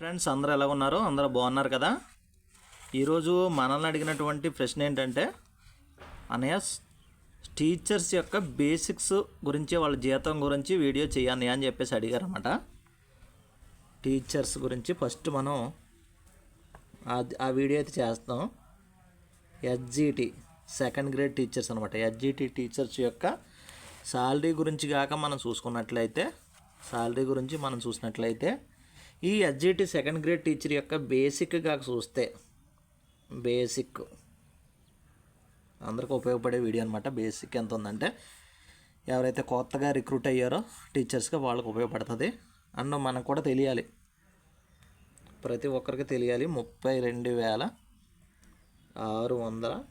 Friends అందరూ ఎలా ఉన్నారు? అందరూ బాగున్నారు కదా? ఈరోజు మనల్ని అడిగినటువంటి ప్రశ్న ఏంటంటే అనయ్య టీచర్స్ యొక్క బేసిక్స్ గురించి వాళ్ళ జీతం గురించి వీడియో చేయండి అని చెప్పేసి అడిగారన్నమాట. టీచర్స్ గురించి ఫస్ట్ మనం ఆ- వీడియో అయితే చేస్తాం. ఎస్జీటీ సెకండ్ గ్రేడ్ టీచర్స్ అనమాట ఎస్జీటీ టీచర్స్ యొక్క శాలరీ గురించి కాక మనం చూసుకున్నట్లయితే శాలరీ గురించి మనం చూసినట్లయితే ఈ ఎస్జిటి సెకండ్ గ్రేడ్ టీచర్ యొక్క బేసిక్గా చూస్తే బేసిక్. అందరికి ఉపయోగపడే వీడియో అనమాట బేసిక్ ఎంత ఉందంటే ఎవరైతే కొత్తగా రిక్రూట్ అయ్యారో టీచర్స్గా వాళ్ళకి ఉపయోగపడుతుంది. అండ్ మనకు కూడా తెలియాలి. ప్రతి ఒక్కరికి తెలియాలి. ముప్పై రెండు వేల ఆరు వందల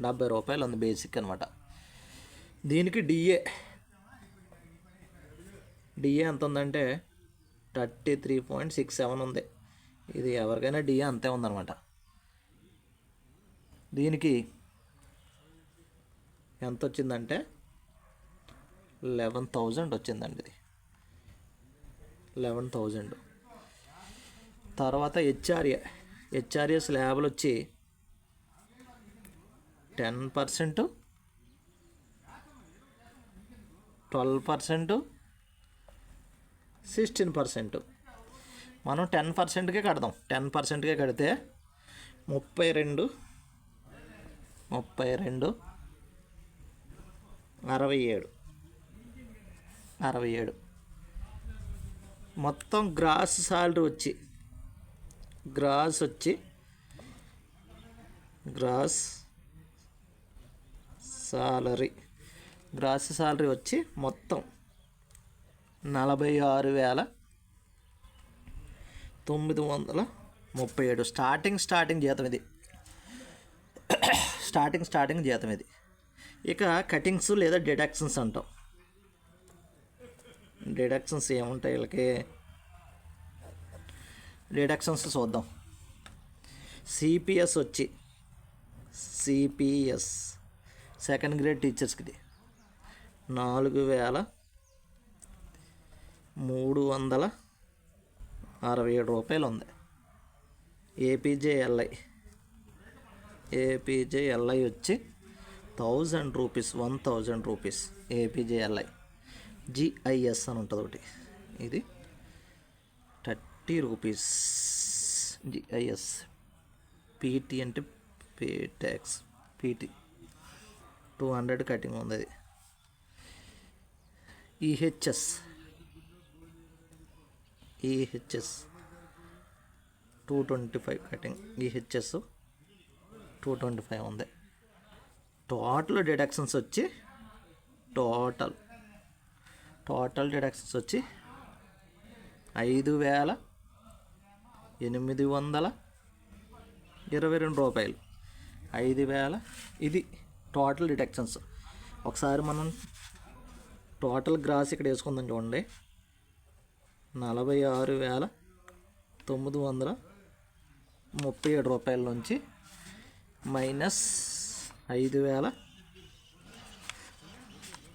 డెబ్బై రూపాయలు ఉంది బేసిక్ అనమాట దీనికి డిఏ. డిఏ ఎంత ఉందంటే thirty three point six seven ఉంది. ఇది ఎవరికైనా డిఏ అంతే ఉందన్నమాట. దీనికి ఎంత వచ్చిందంటే లెవెన్ థౌజండ్ వచ్చిందండి ఇది. Eleven thousand. తర్వాత హెచ్ఆర్ఏ. హెచ్ఆర్ఏ స్లాబ్లు వచ్చి ten percent twelve percent sixteen percent. మనం టెన్ పర్సెంట్కే కడదాం. టెన్ పర్సెంట్కే కడితే ముప్పై రెండు ముప్పై రెండు అరవై ఏడు అరవై ఏడు. మొత్తం గ్రాస్ సాలరీ వచ్చి గ్రాస్ వచ్చి గ్రాస్ సాలరీ గ్రాస్ సాలరీ వచ్చి మొత్తం నలభై ఆరు వేల తొమ్మిది వందల ముప్పై ఏడు. స్టార్టింగ్ స్టార్టింగ్ జీతం ఇది. స్టార్టింగ్ స్టార్టింగ్ జీతం ఇది. ఇక కటింగ్స్ లేదా డిడక్షన్స్ అంటాం. డిడక్షన్స్ ఏముంటాయి వీళ్ళకి? డిడక్షన్స్ చూద్దాం. సిపిఎస్ వచ్చి సిపిఎస్ సెకండ్ గ్రేడ్ టీచర్స్కి నాలుగు వేల మూడు వందల అరవై ఏడు రూపాయలు ఉంది ఏపీజేఎల్ఐ. ఏపీజేఎల్ఐ వచ్చి thousand rupees one thousand rupees APGLI. GIS అని ఉంటుంది ఒకటి. ఇది థర్టీ రూపీస్ జిఐఎస్. పీటీ అంటే pay tax. PT. Two hundred cutting ఉంది అది EHS. EHS two twenty five cutting. EHS two twenty five ఉంది. టోటల్ డిడక్షన్స్ వచ్చి టోటల్. టోటల్ డిడక్షన్స్ వచ్చి ఐదు వేల ఎనిమిది వందల ఇరవై రెండు రూపాయలు. ఐదు వేల ఇది టోటల్ డిడక్షన్స్. ఒకసారి మనం టోటల్ గ్రాస్ ఇక్కడ వేసుకుందాం చూడండి. నలభై ఆరు వేల తొమ్మిది వందల ముప్పై ఏడు రూపాయల నుంచి మైనస్ ఐదు వేల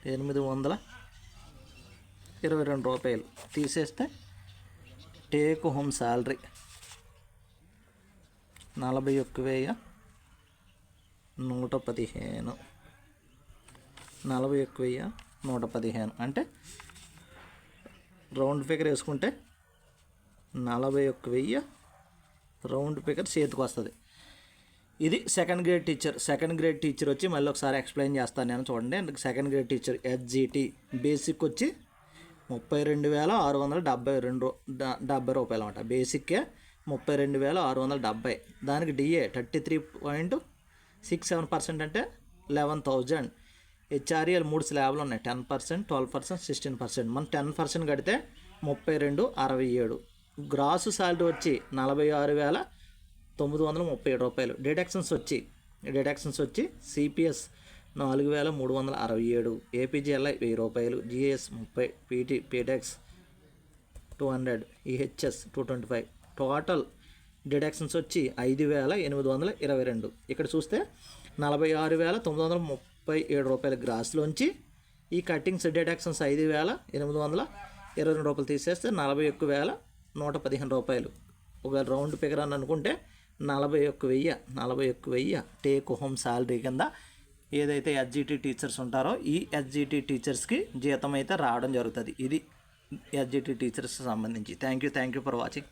ఎనిమిది వందల ఇరవై రెండు రూపాయలు తీసేస్తే టేక్ హోమ్ శాలరీ నలభై ఒక్క వెయ్యి నూట పదిహేను. నలభై ఒక్క వెయ్యి నూట పదిహేను. అంటే రౌండ్ ఫిగర్ వేసుకుంటే నలభై ఒక్క వెయ్యి రౌండ్ ఫిగర్ చేతికి వస్తుంది. ఇది second grade teacher. Second grade teacher వచ్చి మళ్ళీ ఒకసారి ఎక్స్ప్లెయిన్ చేస్తాను నేను చూడండి. Second grade teacher? SGT basic వచ్చి ముప్పై రెండు వేల ఆరు వందల డెబ్బై రెండు డెబ్బై రూపాయలు అనమాట బేసిక్కే ముప్పై రెండు వేల ఆరు వందల డెబ్బై. దానికి DA thirty three point six seven percent అంటే లెవెన్ థౌజండ్. హెచ్ఆర్ఎల్ మూడు స్లాబ్లు ఉన్నాయి. Ten percent twelve percent sixteen percent మనం టెన్ పర్సెంట్ కడితే ముప్పై రెండు అరవై ఏడు. గ్రాస్ శాలరీ వచ్చి నలభై ఆరు వేల తొమ్మిది వందల ముప్పై ఏడు రూపాయలు. డిడక్షన్స్ వచ్చి డిడక్షన్స్ వచ్చి సిపిఎస్ నాలుగు వేల మూడు వందల అరవై ఏడు. ఏపీజీఎల్ఐ వెయ్యి రూపాయలు. జిఎస్ ముప్పై PT P tax two hundred EHS two twenty five total deductions వచ్చి ఐదు వేల ఎనిమిది వందల ఇరవై రెండు. ఇక్కడ చూస్తే నలభై ఆరు వేల తొమ్మిది వందల ముప్పై ముప్పై ఏడు రూపాయల గ్రాస్లోంచి ఈ కటింగ్స్ డిడక్షన్స్ ఐదు వేల ఎనిమిది వందల ఇరవై రెండు రూపాయలు తీసేస్తే నలభై ఒక్క వేల నూట పదిహేను రూపాయలు. ఒకవేళ రౌండ్ ఫిగర్ అని అనుకుంటే నలభై ఒక్క వెయ్యి నలభై ఒక్క వెయ్యి టేక్ హోమ్ శాలరీ కింద ఏదైతే ఎస్జిటి టీచర్స్ ఉంటారో ఈ ఎస్జిటి టీచర్స్కి జీతం అయితే రావడం జరుగుతుంది. ఇది ఎస్జిటి టీచర్స్కి సంబంధించి. Thank you thank you for watching.